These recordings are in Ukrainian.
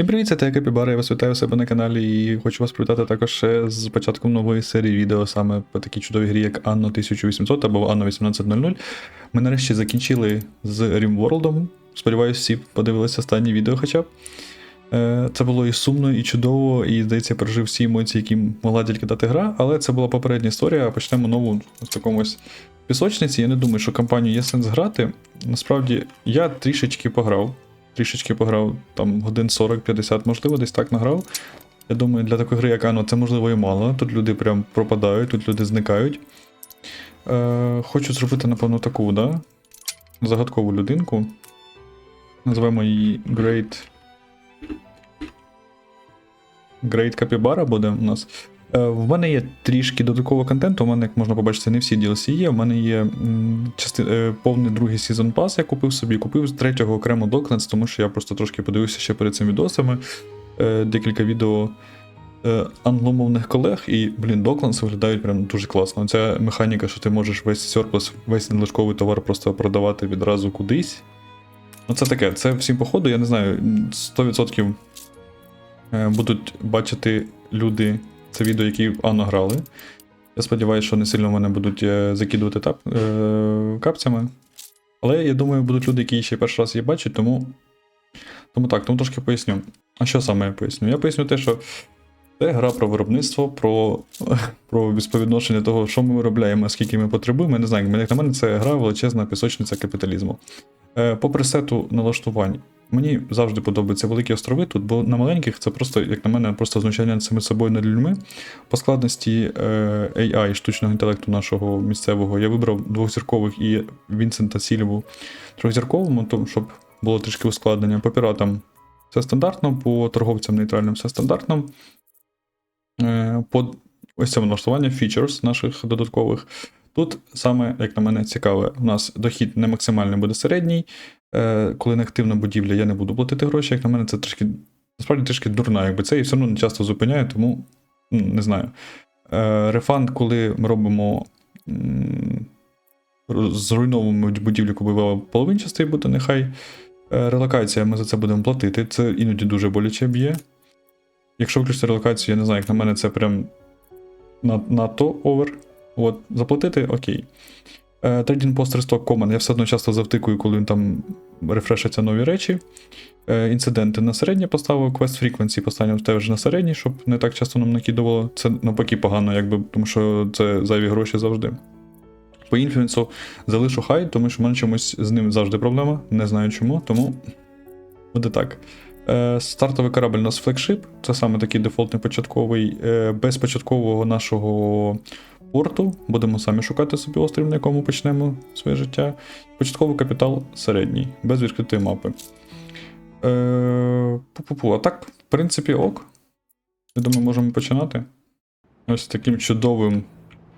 Всім привіт, це я Капібара, я вас вітаю у себе на каналі і хочу вас привітати також з початком нової серії відео саме по такій чудовій грі, як Anno 1800 або Anno 1800. Ми нарешті закінчили з RimWorld. Сподіваюсь, всі подивилися останнє відео хоча б. Е, Це було і сумно, і чудово, і здається, я пережив всі емоції, які могла тільки дати гра, але це була попередня історія, почнемо нову з такомусь пісочниці. Я не думаю, що кампанію є сенс грати. Насправді, я трішечки пограв. Трішечки пограв там годин 40-50, можливо, десь так награв. Я думаю, для такої гри, як Ано, це можливо і мало. Тут люди прям пропадають, тут люди зникають. Е, Хочу зробити, напевно, таку, да? Загадкову людинку. Називаємо її Great. Great Capybara буде у нас. Е, В мене є трішки додаткового контенту. У мене, як можна побачити, не всі DLC є. У мене є части, е, повний другий сезон пас, я купив собі. Купив з третього окремо Доклендс, тому що я просто трошки подивився ще перед цим відосами. Е, Декілька відео англомовних колег, і, блін, Доклендс виглядають прям дуже класно. Ця механіка, що ти можеш весь сюрплус, весь надлишковий товар просто продавати відразу кудись. Ну, це таке, це всім походу, я не знаю, 100% е, будуть бачити люди це відео, які Анно грали. Я сподіваюся, що не сильно мене будуть е, закидувати тап, е, капцями. Але я думаю, будуть люди, які ще перший раз її бачать, тому. Тому так, тому трошки поясню. А що саме я поясню? Я поясню те, що це гра про виробництво, про, про співвідношення того, що ми виробляємо, скільки ми потребуємо. Я не знаю, як на мене це гра величезна пісочниця капіталізму. Е, По пресету налаштувань. Мені завжди подобаються великі острови тут, бо на маленьких це просто, як на мене, просто знущання самим собою над людьми. По складності е, AI, штучного інтелекту нашого місцевого, я вибрав двохзіркових і Вінсента Сільву трьохзірковому, то, щоб було трішки ускладнення. По піратам все стандартно, по торговцям нейтральним все стандартно. Е, по ось це налаштування features наших додаткових. Тут саме, як на мене, цікаве, у нас дохід не максимальний буде середній. Е, коли не активна будівля, я не буду платити гроші. Як на мене, це трішки, насправді трішки дурна, якби це і все одно не часто зупиняє, тому не знаю. Е, Рефанд, коли ми робимо зруйновуємо будівлю, купувала половинчастий буде, нехай. Релокація, ми за це будемо платити. Це іноді дуже боляче б'є. Якщо виключити релокацію, я не знаю, як на мене, це прям на- надто овер. От, заплатити окей. Trading Post Restock Common я все одно часто завтикую, коли він там рефрешаться нові речі. Е, Інциденти на середнє поставив, Quest Frequency поставив теж на середній, щоб не так часто нам накидувало. Це навпаки погано, якби, тому що це зайві гроші завжди. По інфлюенсу залишу хай, тому що в мене чомусь з ним завжди проблема. Не знаю чому, тому буде так. Е, Стартовий корабль у нас флагшип, це саме такий дефолтний початковий, е, без початкового нашого порту. Будемо самі шукати собі острів, на якому почнемо своє життя. Початковий капітал середній, без відкритої мапи. Е, Пу-пу-пу. А так, в принципі, ок. Я думаю, можемо починати. Ось таким чудовим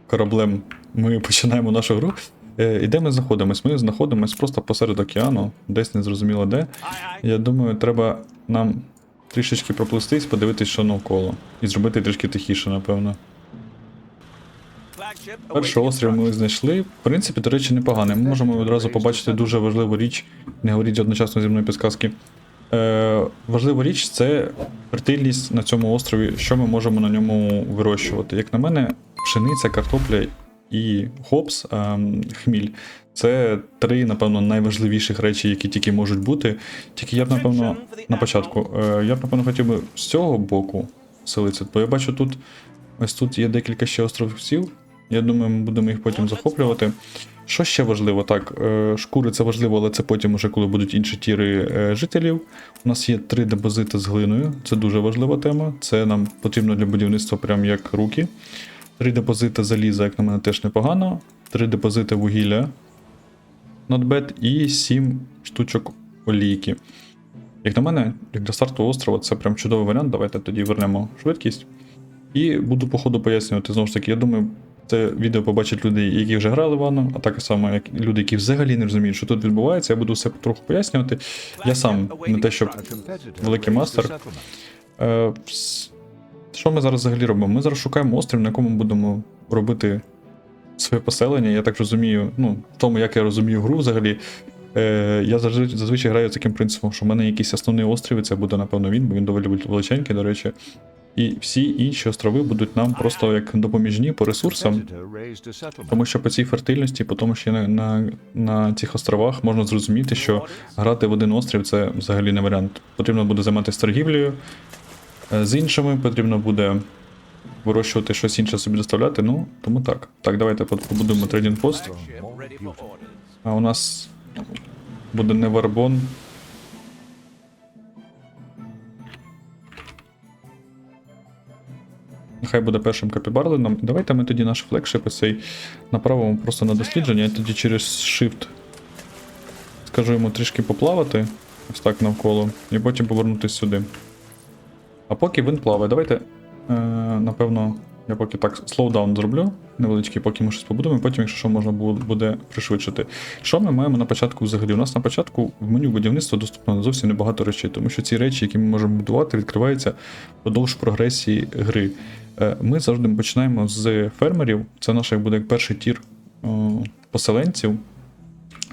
кораблем ми починаємо нашу гру. Е, і де ми знаходимось? Ми знаходимось просто посеред океану, десь незрозуміло де. Я думаю, треба нам трішечки проплистись, подивитись, що навколо. І зробити трішки тихіше, напевно. Перший острів ми знайшли. В принципі, до речі, непоганий. Ми можемо одразу побачити дуже важливу річ, не говоріть одночасно зі мною підсказки. Е, важлива річ це фертильність на цьому острові, що ми можемо на ньому вирощувати. Як на мене, пшениця, картопля і хопс, хміль це три, напевно, найважливіших речі, які тільки можуть бути. Тільки я б, напевно, на початку, е, я б, напевно, хотів би з цього боку селитися, бо я бачу тут. Ось тут є декілька ще островців. Я думаю, ми будемо їх потім захоплювати. Що ще важливо? Так, е, шкури це важливо, але це потім, уже коли будуть інші тіри е, жителів. У нас є три депозити з глиною, це дуже важлива тема. Це нам потрібно для будівництва прям як руки. Три депозити заліза, як на мене, теж непогано. Три депозити вугілля. Bad. І сім штучок олійки. Як на мене, як для старту острова, це прям чудовий варіант. Давайте тоді вернемо швидкість. І буду по ходу пояснювати. Знову ж таки, я думаю, це відео побачать люди, які вже грали в Анну, а так само, як люди, які взагалі не розуміють, що тут відбувається. Я буду все трохи пояснювати. Я сам не те, щоб великий мастер. Е, що ми зараз взагалі робимо? Ми зараз шукаємо острів, на якому будемо робити своє поселення. Я так розумію, ну, в тому, як я розумію гру взагалі. Е, я зазвичай, граю таким принципом, що в мене якийсь основний острів, і це буде, напевно, він, бо він доволі величенький, до речі. І всі інші острови будуть нам просто як допоміжні по ресурсам. Тому що по цій фертильності, по тому, що на, на, на цих островах можна зрозуміти, що грати в один острів це взагалі не варіант. Потрібно буде займатися торгівлею з іншими, потрібно буде вирощувати щось інше собі доставляти. Ну, тому так. Так, давайте побудуємо трейдинг пост. А у нас буде не варбон. Нехай буде першим капібарлином. Давайте ми тоді наш флекшип цей направимо просто на дослідження, я тоді через Shift скажу йому трішки поплавати, ось так навколо, і потім повернутися сюди. А поки він плаває, давайте, е, напевно, я поки так слоудаун зроблю, невеличкий, поки ми щось побудуємо, потім, якщо що, можна буде пришвидшити. Що ми маємо на початку взагалі? У нас на початку в меню будівництва доступно зовсім небагато речей, тому що ці речі, які ми можемо будувати, відкриваються впродовж прогресії гри. Е, Ми завжди починаємо з фермерів, це наш як буде перший тір о, поселенців.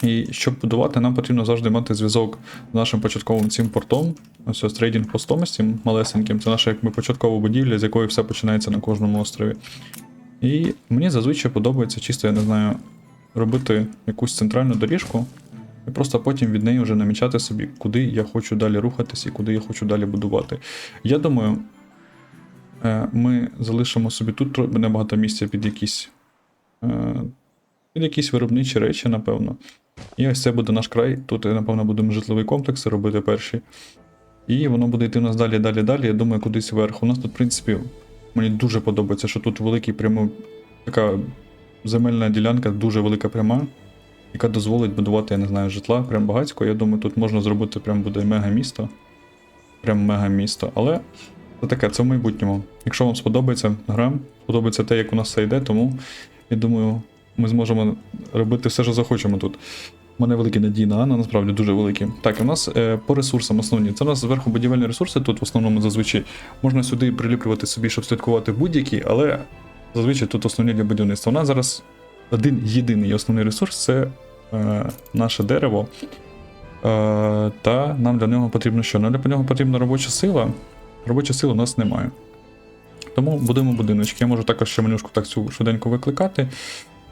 І щоб будувати, нам потрібно завжди мати зв'язок з нашим початковим цим портом, ось ось трейдинг постом з цим малесеньким. Це наша якби початкова будівля, з якої все починається на кожному острові. І мені зазвичай подобається чисто, я не знаю, робити якусь центральну доріжку, і просто потім від неї вже намічати собі, куди я хочу далі рухатись і куди я хочу далі будувати. Я думаю, е, ми залишимо собі тут небагато місця під якісь, е, під якісь виробничі речі, напевно. І ось це буде наш край. Тут, напевно, будемо житловий комплекс робити перші. І воно буде йти у нас далі, далі, далі. Я думаю, кудись вверх. У нас тут, в принципі, мені дуже подобається, що тут великий прямо така земельна ділянка, дуже велика пряма, яка дозволить будувати, я не знаю, житла прям багатько. Я думаю, тут можна зробити прям буде мега-місто. Прям мега-місто. Але це таке, це в майбутньому. Якщо вам сподобається гра, сподобається те, як у нас все йде, тому я думаю, ми зможемо робити все, що захочемо тут. У мене великі надії на Анна, насправді дуже великі. Так, і у нас е, по ресурсам основні. Це у нас зверху будівельні ресурси, тут в основному зазвичай можна сюди приліплювати собі, щоб слідкувати будь-які, але зазвичай тут основні для будівництва. У нас зараз один єдиний основний ресурс це е, наше дерево. Е, та нам для нього потрібно що? Нам для нього потрібна робоча сила. Робочої сили у нас немає. Тому будуємо будиночки. Я можу також ще менюшку так цю швиденько викликати.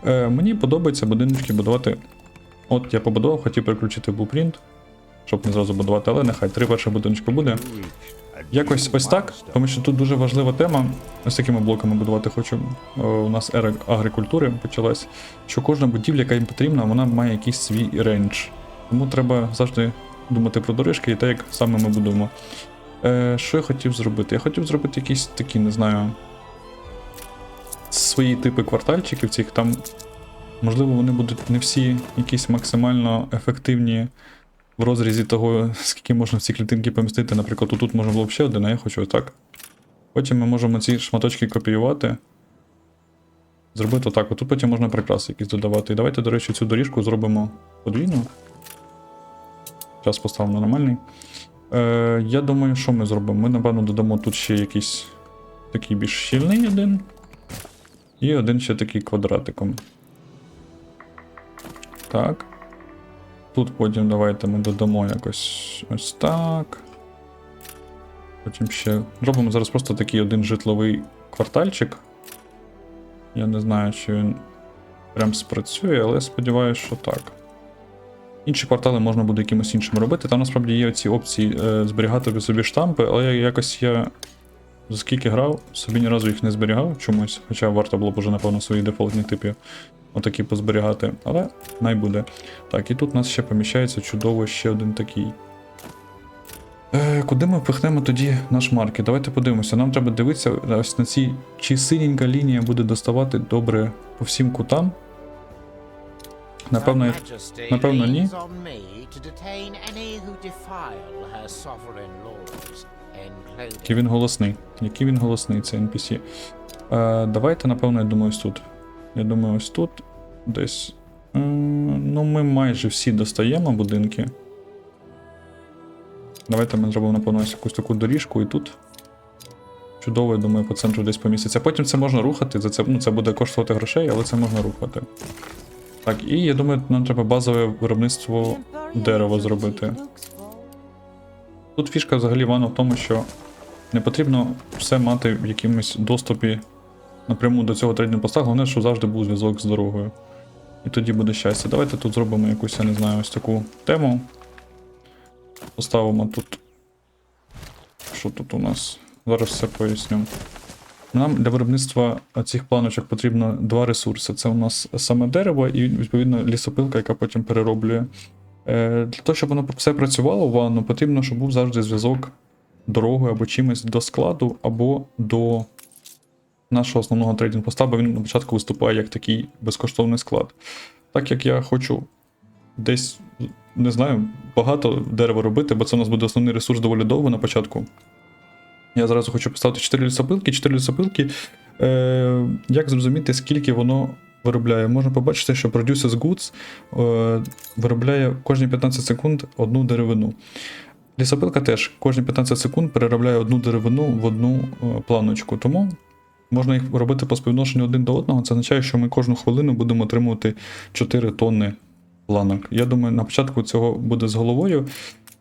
Е, мені подобається будиночки будувати. От я побудував, хотів переключити blueprint, щоб не зразу будувати, але нехай три перші будиночки буде. Якось ось так, тому що тут дуже важлива тема. Ось такими блоками будувати хочу. О, У нас ера агрикультури почалась. Що кожна будівля, яка їм потрібна, вона має якийсь свій рейндж. Тому треба завжди думати про дорожки і те, як саме ми будуємо. Е, що я хотів зробити? Я хотів зробити якісь такі, не знаю. Свої типи квартальчиків цих там. Можливо, вони будуть не всі якісь максимально ефективні в розрізі того, скільки можна в ці клітинки помістити. Наприклад, тут можна було б ще один, а я хочу отак. Потім ми можемо ці шматочки копіювати. Зробити отак. Тут потім можна прикраси якісь додавати. І давайте, до речі, цю доріжку зробимо подвійну. Зараз поставимо нормальний. Е, я думаю, що ми зробимо? Ми, напевно, додамо тут ще якийсь такий більш щільний один. І один ще такий квадратиком. Так. Тут потім давайте ми додамо якось ось так. Потім ще. Робимо зараз просто такий один житловий квартальчик. Я не знаю, чи він прям спрацює, але сподіваюся, що так. Інші квартали можна буде якимось іншим робити. Там насправді є ці опції е, зберігати собі штампи, але якось я за скільки грав, собі ні разу їх не зберігав чомусь, хоча варто було б уже, напевно, свої дефолтні типи отакі позберігати, але най буде. Так, і тут у нас ще поміщається чудово ще один такий. Е, куди ми впихнемо тоді наш маркет? Давайте подивимося. Нам треба дивитися ось на ці, чи синенька лінія буде доставати добре по всім кутам. Напевно, напевно, ні. Який він голосний. Який він голосний, це NPC. Е, давайте, напевно, я думаю, ось тут. Я думаю, ось тут. Десь. Е, ну, ми майже всі достаємо будинки. Давайте ми зробимо, напевно, ось якусь таку доріжку і тут. Чудово, я думаю, по центру десь поміститься. Потім це можна рухати, за це, ну, це буде коштувати грошей, але це можна рухати. Так, і я думаю, нам треба базове виробництво дерево зробити. Тут фішка взагалі вана в тому, що не потрібно все мати в якомусь доступі напряму до цього трейдинг поста, головне, щоб завжди був зв'язок з дорогою. І тоді буде щастя. Давайте тут зробимо якусь, я не знаю, ось таку тему. Поставимо тут. Що тут у нас? Зараз все поясню. Нам для виробництва цих планочок потрібно два ресурси. Це у нас саме дерево і, відповідно, лісопилка, яка потім перероблює. Е, Для того, щоб воно все працювало в потрібно, щоб був завжди зв'язок дорогою або чимось до складу, або до нашого основного трейдинг поста, бо він на початку виступає як такий безкоштовний склад. Так як я хочу десь, не знаю, багато дерева робити, бо це у нас буде основний ресурс доволі довго на початку. Я зразу хочу поставити 4 лісопилки. 4 лісопилки. Е, як зрозуміти, скільки воно виробляє? Можна побачити, що Produces Goods е, виробляє кожні 15 секунд одну деревину. Лісопилка теж кожні 15 секунд переробляє одну деревину в одну е, планочку. Тому можна їх робити по співвідношенню один до одного. Це означає, що ми кожну хвилину будемо отримувати 4 тонни планок. Я думаю, на початку цього буде з головою.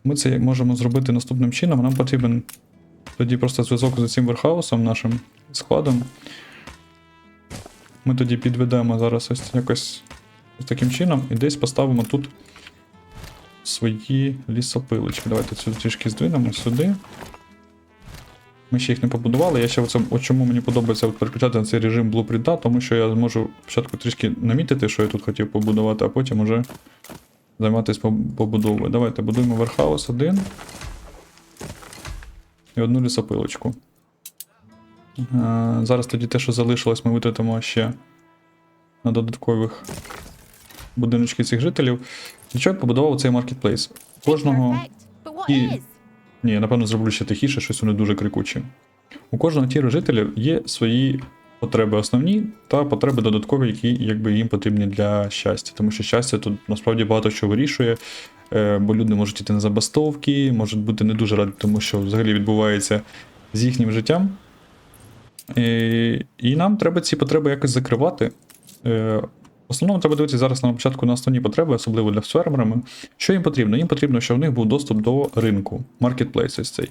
Ми це можемо зробити наступним чином. Нам потрібен тоді просто зв'язок з цим верхаусом нашим складом. Ми тоді підведемо зараз ось якось ось таким чином і десь поставимо тут свої лісопилочки. Давайте сюди трішки здвинемо сюди. Ми ще їх не побудували. Я ще оце, от чому мені подобається переключати на цей режим блупринта, тому що я зможу спочатку трішки намітити, що я тут хотів побудувати, а потім уже займатися побудовою. Давайте будуємо верхаус один і одну лісопилочку. Е, Зараз тоді те, що залишилось, ми витратимо ще на додаткових будиночки цих жителів. Для чого я побудував цей маркетплейс? Кожного. і- Ні, я напевно зроблю ще тихіше, щось вони дуже крикучі. У кожного тіру жителів є свої потреби основні та потреби додаткові, які якби їм потрібні для щастя. Тому що щастя тут насправді багато що вирішує, е, бо люди можуть йти на забастовки, можуть бути не дуже раді, тому що взагалі відбувається з їхнім життям. І нам треба ці потреби якось закривати. Е, В основному треба дивитися зараз на початку на основні потреби, особливо для фермерами. Що їм потрібно? Їм потрібно, щоб в них був доступ до ринку, маркетплейс цей.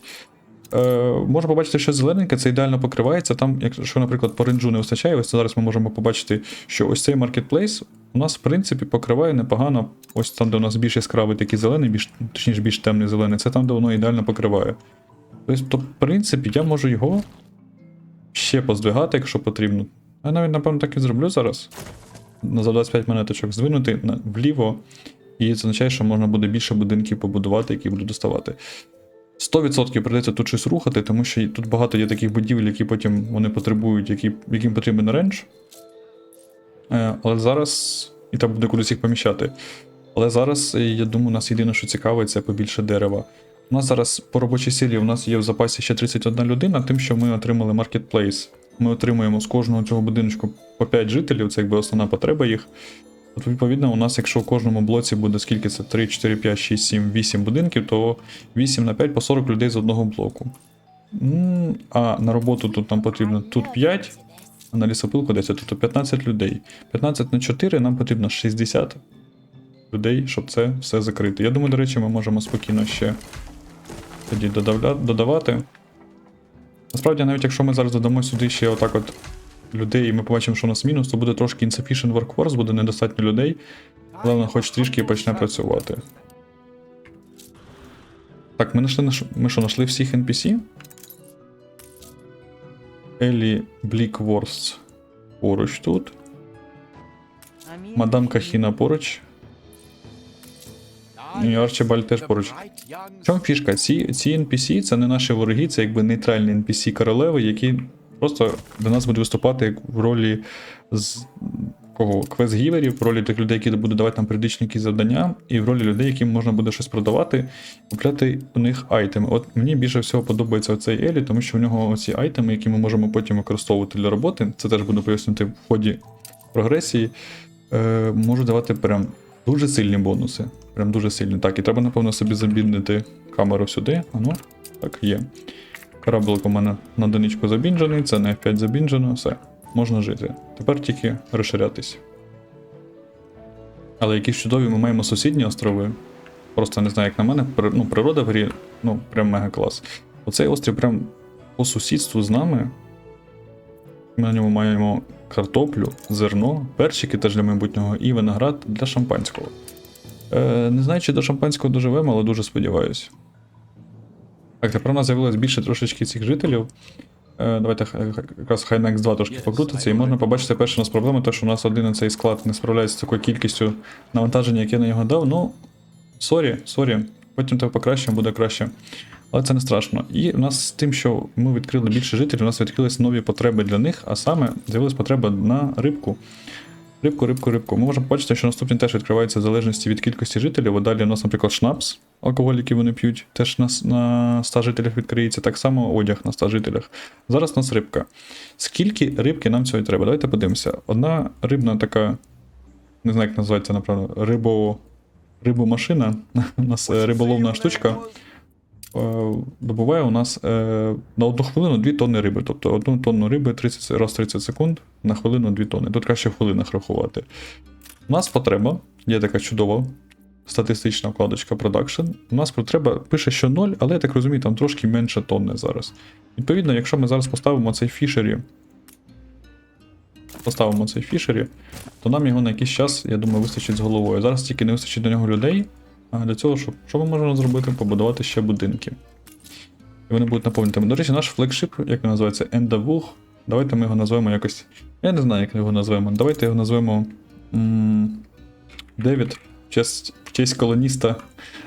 Е, можна побачити, що зелененьке це ідеально покривається. Там, якщо, наприклад, по ринджу не вистачає, ось зараз ми можемо побачити, що ось цей маркетплейс у нас, в принципі, покриває непогано. Ось там, де у нас більш яскравий такий зелений, більш, точніше, більш темний зелений, це там, де воно ідеально покриває. Тобто, в принципі, я можу його ще поздвигати, якщо потрібно. Я навіть, напевно, так і зроблю зараз. За 25 монеточок здвинути вліво, і це означає, що можна буде більше будинків побудувати, які будуть доставати. 100% прийдеться тут щось рухати, тому що тут багато є таких будівель, які потім вони потребують, які, яким потрібен рендж. Е, але зараз. І треба буде кудись їх поміщати. Але зараз, е, я думаю, у нас єдине, що цікаве, це побільше дерева. У нас зараз по робочій силі у нас є в запасі ще 31 людина, тим, що ми отримали маркетплейс. Ми отримуємо з кожного цього будиночку по 5 жителів, це якби основна потреба їх. От, відповідно, у нас, якщо в кожному блоці буде скільки це 3, 4, 5, 6, 7, 8 будинків, то 8 на 5 по 40 людей з одного блоку. А на роботу тут нам потрібно тут 5, а на лісопилку десь тут 15 людей. 15 на 4 нам потрібно 60 людей, щоб це все закрити. Я думаю, до речі, ми можемо спокійно ще тоді додавати. Насправді, навіть якщо ми зараз додамо сюди ще отак от людей, і ми побачимо, що у нас мінус, то буде трошки insufficient workforce, буде недостатньо людей, вона хоч трішки почне працювати. Так, ми знайшли. Ми що, знайшли всіх NPC? Елі Блікворст поруч тут. Мадам Кахіна поруч. І Арчибальд теж поруч. В чому фішка? Ці, ці NPC це не наші вороги, це якби нейтральні NPC королеви, які просто до нас будуть виступати в ролі з кого? Квест-гіверів, в ролі тих людей, які будуть давати нам періодичні якісь завдання, і в ролі людей, яким можна буде щось продавати, купляти у них айтеми. От мені більше всього подобається оцей Елі, тому що в нього оці айтеми, які ми можемо потім використовувати для роботи, це теж буду пояснювати в ході прогресії, е, можуть давати прям дуже сильні бонуси. Прям дуже сильні. Так, і треба, напевно, собі забіднити камеру сюди. А ну, так, є. Кораблик у мене на одиничку забінджений, це на F5 забінджено, все, можна жити. Тепер тільки розширятись. Але які чудові ми маємо сусідні острови. Просто не знаю, як на мене, ну, природа в грі, ну, прям мега клас. Оцей острів прям по сусідству з нами. Ми на ньому маємо картоплю, зерно, перчики теж для майбутнього і виноград для шампанського. Е, не знаю, чи до шампанського доживемо, але дуже сподіваюся. Так, тепер у нас з'явилось більше трошечки цих жителів. Е, давайте якраз хай на X2 трошки покрутиться, і можна побачити перша у нас проблема, те, що у нас один цей склад не справляється з такою кількістю навантаження, яке я на нього дав. Ну, сорі, сорі, потім тебе покращимо, буде краще. Але це не страшно. І у нас з тим, що ми відкрили більше жителів, у нас відкрились нові потреби для них, а саме з'явилась потреба на рибку. Рибку, рибку, рибку. Ми можемо побачити, що наступні теж відкриваються в залежності від кількості жителів. От далі у нас, наприклад, шнапс, алкоголь, який вони п'ють, теж на, на 100 жителях відкриється. Так само одяг на 100 жителях. Зараз у нас рибка. Скільки рибки нам цього треба? Давайте подивимося. Одна рибна така, не знаю, як називається, напевно, рибо, рибомашина. У нас е, риболовна штучка. Е, Добуває у нас е, на одну хвилину 2 тонни риби. Тобто одну тонну риби 30, раз 30 секунд на хвилину 2 тонни. Тут краще в хвилинах рахувати. У нас потреба, є така чудова статистична вкладочка Production. У нас потреба пише, що 0, але я так розумію, там трошки менше тонни зараз. Відповідно, якщо ми зараз поставимо цей фішері, поставимо цей фішері, то нам його на якийсь час, я думаю, вистачить з головою. Зараз тільки не вистачить до нього людей. Для цього, що, що ми можемо зробити? Побудувати ще будинки. І вони будуть наповнені. До речі, наш флагшип, як він називається, Ендавуг. Давайте ми його назвемо якось. Я не знаю, як його назвемо. Давайте його назвемо. Девід, в честь, в честь колоніста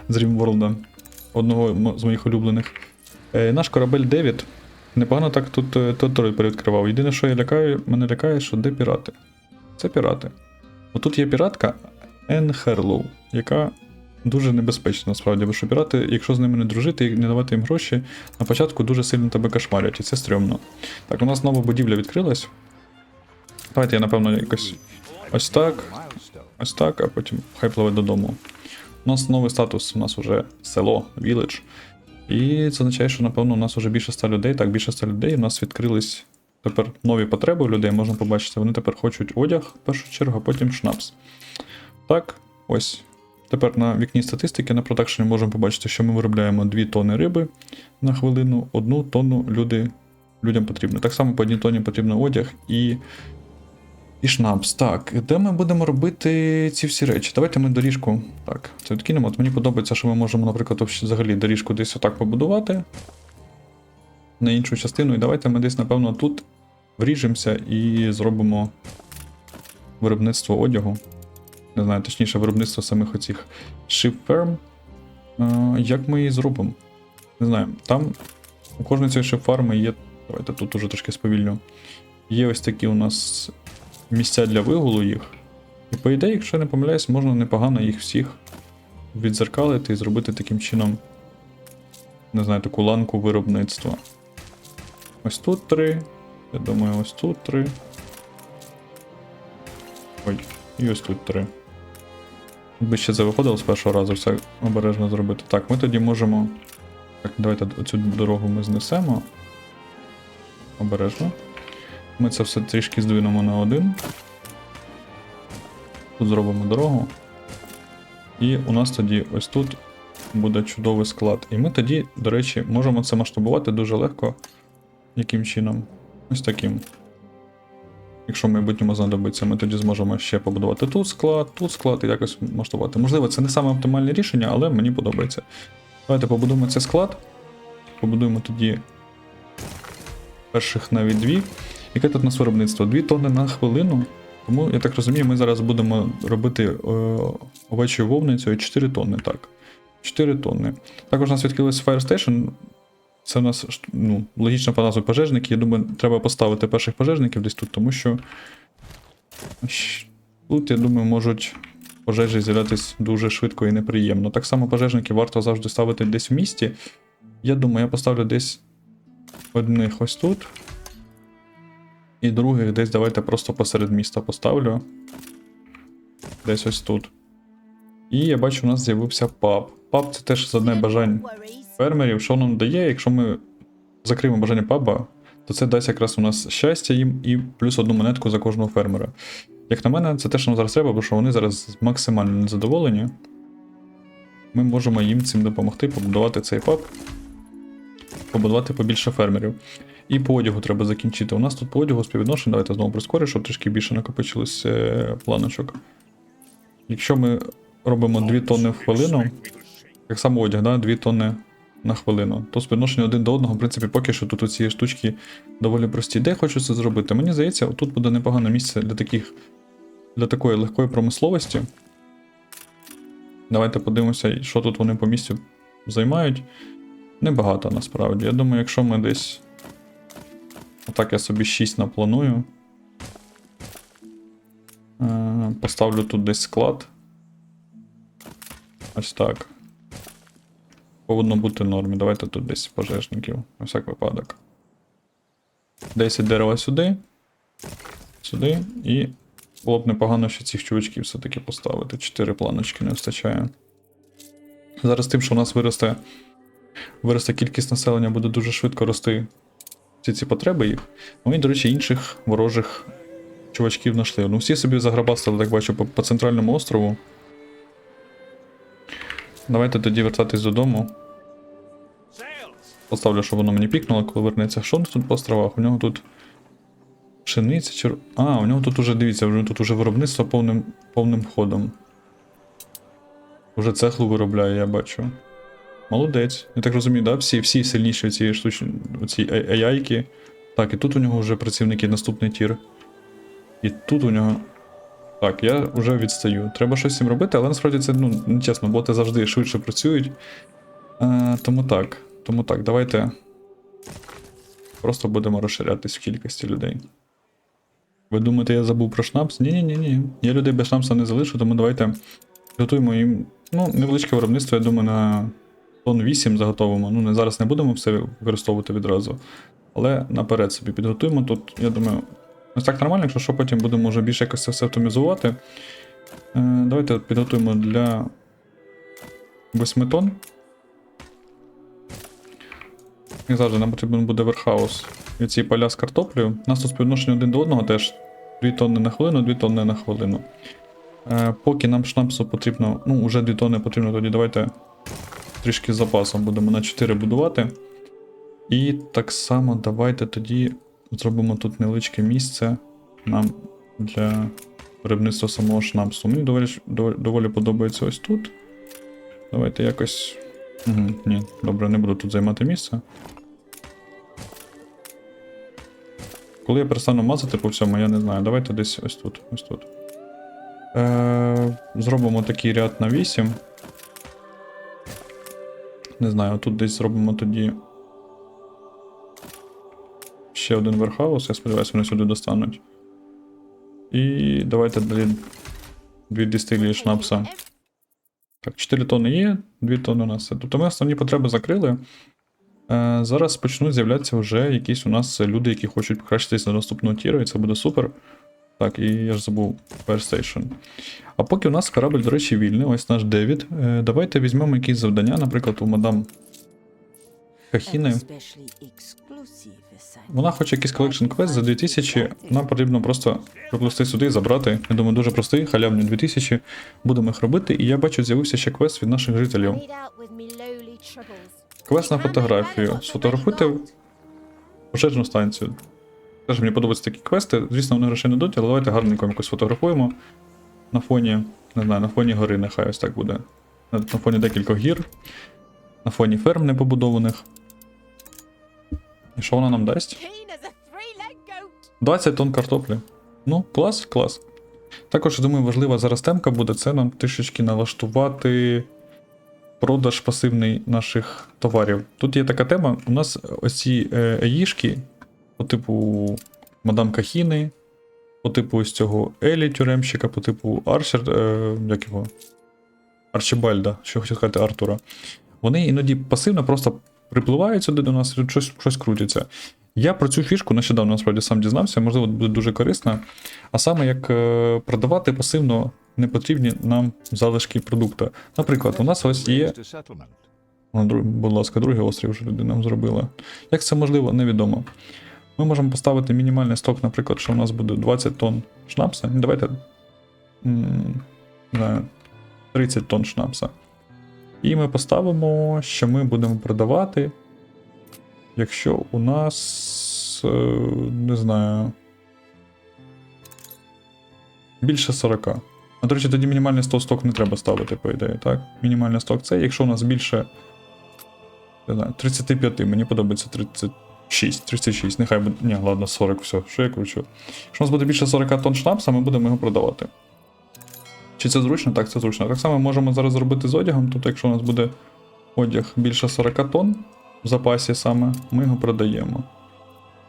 з Рімворлда, одного з моїх улюблених. Е, наш корабель Девід непогано так тут е, територію перевідкривав. Єдине, що я лякаю, мене лякає, що де пірати. Це пірати. Отут є піратка Ен Херлоу, яка дуже небезпечна, насправді, бо що пірати, якщо з ними не дружити і не давати їм гроші, на початку дуже сильно тебе кошмарять, і це стрьомно. Так, у нас нова будівля відкрилась. Давайте я, напевно, якось ось так. Ось так, а потім хай пливе додому. У нас новий статус, у нас вже село, village. І це означає, що, напевно, у нас вже більше 100 людей. Так, більше 100 людей. У нас відкрились тепер нові потреби у людей, можна побачити. Вони тепер хочуть одяг в першу чергу, а потім шнапс. Так, ось. Тепер на вікні статистики на продакшені можемо побачити, що ми виробляємо 2 тони риби на хвилину, 1 тонну люди, людям потрібно. Так само по одній тоні потрібно одяг і і шнапс. Так, де ми будемо робити ці всі речі? Давайте ми доріжку. Так, це відкинемо. От мені подобається, що ми можемо, наприклад, взагалі доріжку десь отак побудувати. На іншу частину. І давайте ми десь, напевно, тут вріжемося і зробимо виробництво одягу. Не знаю, точніше, виробництво самих оцих ship firm. Е, Як ми її зробимо? Не знаю. Там у кожної цієї farm є. Давайте тут уже трошки сповільню. Є ось такі у нас місця для вигулу їх. І по ідеї, якщо я не помиляюсь, можна непогано їх всіх відзеркалити і зробити таким чином, не знаю, таку ланку виробництва. Ось тут три. Я думаю, ось тут три. Ой, і ось тут три. Би ще це виходило з першого разу, все обережно зробити. Так, ми тоді можемо. Так, давайте цю дорогу ми знесемо. Обережно. Ми це все трішки здвинемо на один. Тут зробимо дорогу. І у нас тоді ось тут буде чудовий склад. І ми тоді, до речі, можемо це масштабувати дуже легко. Яким чином? Ось таким. Якщо в майбутньому знадобиться, ми тоді зможемо ще побудувати тут склад, тут склад і якось масштабувати. Можливо, це не саме оптимальне рішення, але мені подобається. Давайте побудуємо цей склад. Побудуємо тоді перших навіть дві. Яке тут у нас виробництво? 2 тонни на хвилину. Тому, я так розумію, ми зараз будемо робити е, овечою вовницею 4 тонни. Так. 4 тонни. Також у нас відкрилась Fire Station. Це у нас ну, логічно по назві пожежники. Я думаю, треба поставити перших пожежників десь тут, тому що тут, я думаю, можуть пожежі з'являтися дуже швидко і неприємно. Так само пожежники варто завжди ставити десь в місті. Я думаю, я поставлю десь одних ось тут. І других десь давайте просто посеред міста поставлю. Десь ось тут. І я бачу, у нас з'явився паб. Паб це теж з одне бажань фермерів. Що нам дає, якщо ми закриємо бажання паба, то це дасть якраз у нас щастя їм і плюс одну монетку за кожного фермера. Як на мене, це те, що нам зараз треба, бо що вони зараз максимально незадоволені. ми можемо їм цим допомогти побудувати цей паб, побудувати побільше фермерів. І по одягу треба закінчити. У нас тут по одягу співвідношення, давайте знову прискорю, щоб трішки більше накопичилось е, планочок. Якщо ми робимо 2 тонни в хвилину, як само одяг, да? 2 тонни на хвилину, то співвідношення один до одного, в принципі, поки що тут ці штучки доволі прості. Де хочу це зробити? Мені здається, тут буде непогане місце для таких для такої легкої промисловості. Давайте подивимося, що тут вони по місцю займають. Небагато насправді. Я думаю, якщо ми десь. Отак я собі 6 напланую. Е, Поставлю тут десь склад. Ось так. Повинно бути нормі. Давайте тут десь пожежників, на всяк випадок. 10 дерева сюди. Сюди. І було б непогано ще цих чувачків все-таки поставити. 4 планочки не вистачає. Зараз тим, що у нас виросте, виросте кількість населення, буде дуже швидко рости всі ці потреби їх. Ну і, до речі, інших ворожих чувачків знайшли. Ну, всі собі заграбастали, так бачу, по, по центральному острову. Давайте тоді вертатись додому. Поставлю, щоб воно мені пікнуло, коли вернеться. Що тут по островах? У нього тут пшениця чи. А, у нього тут уже, дивіться, у нього тут уже виробництво повним, повним ходом. Уже цехлу виробляє, я бачу. Молодець. Я так розумію, да? Всі, всі сильніші ці штучні ці AI-ки. Так, і тут у нього вже працівники наступний тір. І тут у нього. Так, я вже відстаю. Треба щось цим робити, але насправді це ну, не чесно, боти завжди швидше працюють. Е, тому так. Тому так, давайте. Просто будемо розширятись в кількості людей. Ви думаєте, я забув про шнапс? Ні-ні-ні. ні Я людей без шнапса не залишу, тому давайте готуємо їм. Ну, невеличке виробництво, я думаю, на тонн 8 заготовимо. Ну, не зараз не будемо все використовувати відразу. Але наперед собі підготуємо. Тут, я думаю, ось так нормально, якщо що, потім будемо вже більше якось це все автомізувати. Е, давайте підготуємо для 8 тонн. Як завжди, нам потрібен буде верхаус і ці поля з картоплею. У нас тут співвідношення один до одного теж 2 тонни на хвилину, 2 тонни на хвилину. Е, поки нам шнапсу потрібно, ну, вже 2 тонни потрібно, тоді давайте трішки з запасом будемо на 4 будувати. І так само давайте тоді зробимо тут невеличке місце нам для виробництва самого шнапсу. Мені доволі, доволі, подобається ось тут. Давайте якось. Угу, ні, добре, не буду тут займати місце. Коли я перестану мазати по всьому, я не знаю. Давайте десь ось тут. Ось тут. Е, зробимо такий ряд на 8. Не знаю, тут десь зробимо тоді. Ще один верхаус, я сподіваюся, вони сюди достануть. І давайте далі дві дистилії шнапса. Так, 4 тонни є, 2 тонни у нас. Тобто ми основні потреби закрили. Е, зараз почнуть з'являтися вже якісь у нас люди, які хочуть покращитись на наступного тіру, і це буде супер. Так, і я ж забув Fire Station. А поки у нас корабль, до речі, вільний, ось наш Девід. Е, давайте візьмемо якісь завдання, наприклад, у мадам Кахіни. Вона хоче якийсь колекшн квест за 2000. Нам потрібно просто приплести сюди і забрати. Я думаю, дуже простий, халявні 2000. Будемо їх робити. І я бачу, з'явився ще квест від наших жителів. Квест на фотографію. Сфотографуйте пожежну станцію. Теж мені подобаються такі квести. Звісно, вони грошей не дадуть, але давайте гарненько якось фотографуємо. На фоні, не знаю, на фоні гори, нехай ось так буде. На, фоні декількох гір. На фоні ферм непобудованих. І що вона нам дасть? 20 тонн картоплі. Ну, клас, клас. Також, я думаю, важлива зараз темка буде це нам трішечки налаштувати продаж пасивний наших товарів. Тут є така тема. У нас ось ці е, по типу Мадам Кахіни, по типу ось цього Елі тюремщика, по типу Арчер, е, як його? Арчибальда, що хотів сказати Артура. Вони іноді пасивно просто припливають сюди до нас щось, щось крутиться. Я про цю фішку нещодавно насправді сам дізнався, можливо, буде дуже корисно. А саме як е, продавати пасивно непотрібні нам залишки продукту. Наприклад, у нас ось є. Будь ласка, другий острів вже людина нам зробила. Як це можливо, невідомо. Ми можемо поставити мінімальний сток, наприклад, що у нас буде 20 тонн шнапса. Ну, Давайте. м, Не знаю, 30 тонн шнапса. І ми поставимо, що ми будемо продавати. Якщо у нас. е, не знаю. Більше 40. А, до речі, тоді мінімальний 100 сток не треба ставити, по ідеї, так? Мінімальний сток це, якщо у нас більше. Не знаю, 35, мені подобається 36, 36, нехай буде. Ні, ладно, 40, все, що я кручу. Якщо у нас буде більше 40 тонн шнапса, ми будемо його продавати. Чи це зручно? Так, це зручно. Так само можемо зараз зробити з одягом. Тобто, якщо у нас буде одяг більше 40 тонн в запасі саме, ми його продаємо.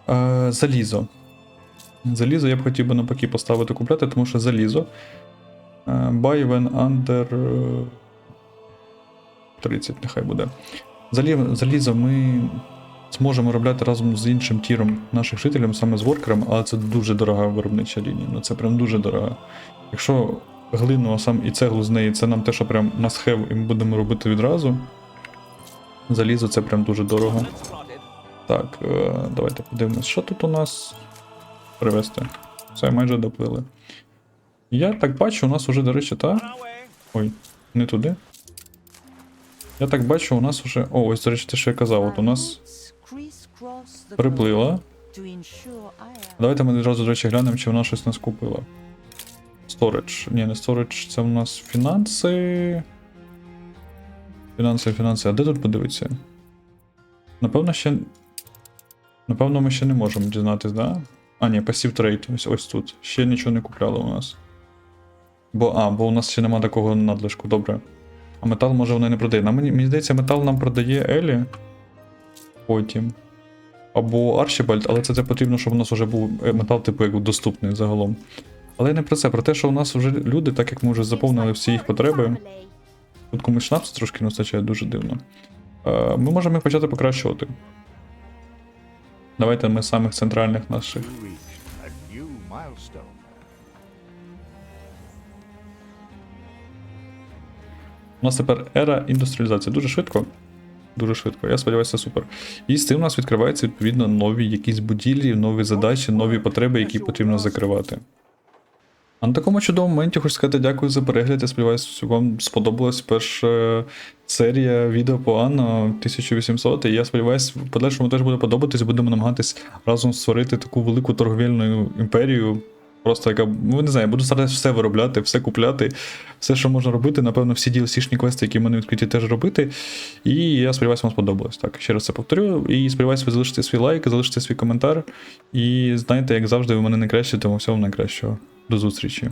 Е, залізо. Залізо я б хотів би навпаки поставити купляти, тому що залізо. е, Buy when under е, 30, нехай буде. Залізо, ми зможемо виробляти разом з іншим тіром наших жителів, саме з воркером, але це дуже дорога виробнича лінія. Ну це прям дуже дорога. Якщо глину, а сам і цеглу з неї, це нам те, що прям must-have, і ми будемо робити відразу. Залізо це прям дуже дорого. Так, е, давайте подивимось, що тут у нас привезти. Все, майже доплили. Я так бачу, у нас уже, до речі, та. Ой, не туди. Я так бачу, у нас уже. О, ось, до речі, те, що я казав, от у нас приплила. Давайте ми відразу, до речі, глянемо, чи вона щось нас купила. Storage. Ні, не storage, це у нас фінанси. Фінанси, фінанси. А де тут подивитися? Напевно, ще. Напевно, ми ще не можемо дізнатись, да? А, ні, Passive Trade, ось ось тут. Ще нічого не купляли у нас. Бо, а, бо у нас ще нема такого надлишку, добре. А метал може вона не продає. Нам, мені, здається, метал нам продає Елі. Потім. Або Арчібальд, але це, це потрібно, щоб у нас вже був е, метал, типу, як доступний загалом. Але не про це, про те, що у нас вже люди, так як ми вже заповнили всі їх потреби. Тут комусь шнапсу трошки не вистачає, дуже дивно. Е, ми можемо їх почати покращувати. Давайте ми самих центральних наших. У нас тепер ера індустріалізації. Дуже швидко. Дуже швидко. Я сподіваюся, супер. І з цим у нас відкриваються відповідно нові якісь будівлі, нові задачі, нові потреби, які потрібно закривати. А на такому чудовому моменті хочу сказати дякую за перегляд. Я сподіваюся, вам сподобалась перша серія відео по Анно 1800. І я сподіваюся, в подальшому теж буде подобатись. Будемо намагатись разом створити таку велику торговельну імперію. Просто яка, ну не знаю, буду старатися все виробляти, все купляти, все, що можна робити. Напевно, всі DLC-шні квести, які в мене відкриті, теж робити. І я сподіваюся, вам сподобалось. Так, ще раз це повторю. І сподіваюся, ви залишите свій лайк, залишите свій коментар. І знаєте, як завжди, ви мене найкраще, тому всього найкращого. До зустрічі.